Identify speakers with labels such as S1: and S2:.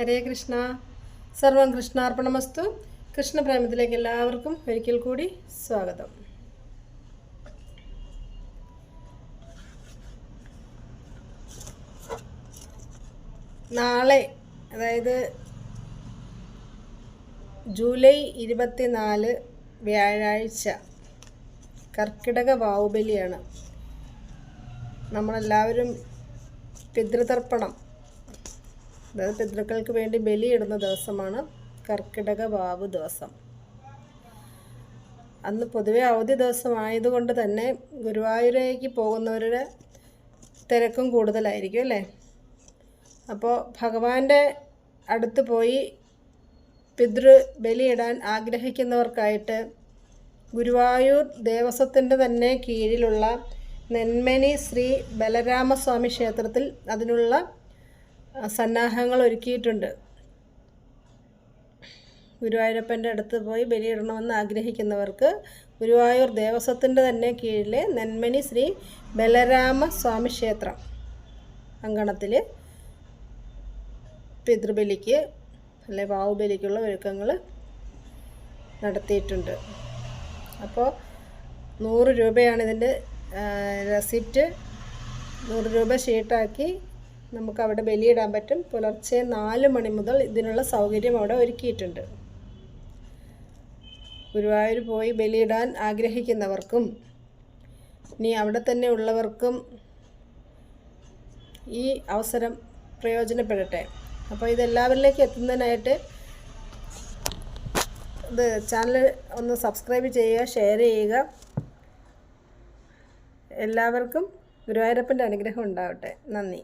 S1: ഹരേ കൃഷ്ണ. സർവം കൃഷ്ണാർപ്പണമസ്തു. കൃഷ്ണപ്രേമത്തിലേക്ക് എല്ലാവർക്കും ഒരിക്കൽ കൂടി സ്വാഗതം. നാളെ അതായത് ജൂലൈ ഇരുപത്തിനാല് വ്യാഴാഴ്ച കർക്കിടക വാവുബലിയാണ് നമ്മളെല്ലാവരും പിതൃതർപ്പണം അതായത് പിതൃക്കൾക്ക് വേണ്ടി ബലിയിടുന്ന ദിവസമാണ് കർക്കിടക വാവ് ദിവസം. അന്ന് പൊതുവെ അവധി ദിവസമായതുകൊണ്ട് തന്നെ ഗുരുവായൂരേക്ക് പോകുന്നവരുടെ തിരക്കും കൂടുതലായിരിക്കും അല്ലേ? അപ്പോൾ ഭഗവാന്റെ അടുത്ത് പോയി പിതൃ ബലിയിടാൻ ആഗ്രഹിക്കുന്നവർക്കായിട്ട് ഗുരുവായൂർ ദേവസ്വത്തിന്റെ തന്നെ കീഴിലുള്ള നെന്മനി ശ്രീ ബലരാമസ്വാമി ക്ഷേത്രത്തിൽ അതിനുള്ള സന്നാഹങ്ങൾ ഒരുക്കിയിട്ടുണ്ട് ഗുരുവായൂരപ്പന്റെ അടുത്ത് പോയി ബലിയിടണമെന്ന് ആഗ്രഹിക്കുന്നവർക്ക് ഗുരുവായൂർ ദേവസ്വത്തിന്റെ തന്നെ കീഴിലെ നെന്മണി ശ്രീ ബലരാമ സ്വാമി ക്ഷേത്രം അങ്കണത്തിൽ പിതൃബലിക്ക് അല്ലെ വാവുബലിക്കുള്ള ഒരുക്കങ്ങൾ നടത്തിയിട്ടുണ്ട്. അപ്പോൾ നൂറ് രൂപയാണ് ഇതിന്റെ റെസിപ്റ്റ് നൂറ് രൂപ ഷീട്ടാക്കി നമുക്ക് അവിടെ ബലിയിടാൻ പറ്റും. പുലർച്ചെ നാല് മണി മുതൽ ഇതിനുള്ള സൗകര്യം അവിടെ ഒരുക്കിയിട്ടുണ്ട്. ഗുരുവായൂർ പോയി ബലിയിടാൻ ആഗ്രഹിക്കുന്നവർക്കും ഇനി അവിടെ തന്നെ ഉള്ളവർക്കും ഈ അവസരം പ്രയോജനപ്പെടട്ടെ. അപ്പോൾ ഇതെല്ലാവരിലേക്ക് എത്തുന്നതിനായിട്ട് ഇത് ചാനൽ ഒന്ന് സബ്സ്ക്രൈബ് ചെയ്യുക ഷെയർ ചെയ്യുക. എല്ലാവർക്കും ഗുരുവായൂരപ്പന്റെ അനുഗ്രഹം ഉണ്ടാവട്ടെ. നന്ദി.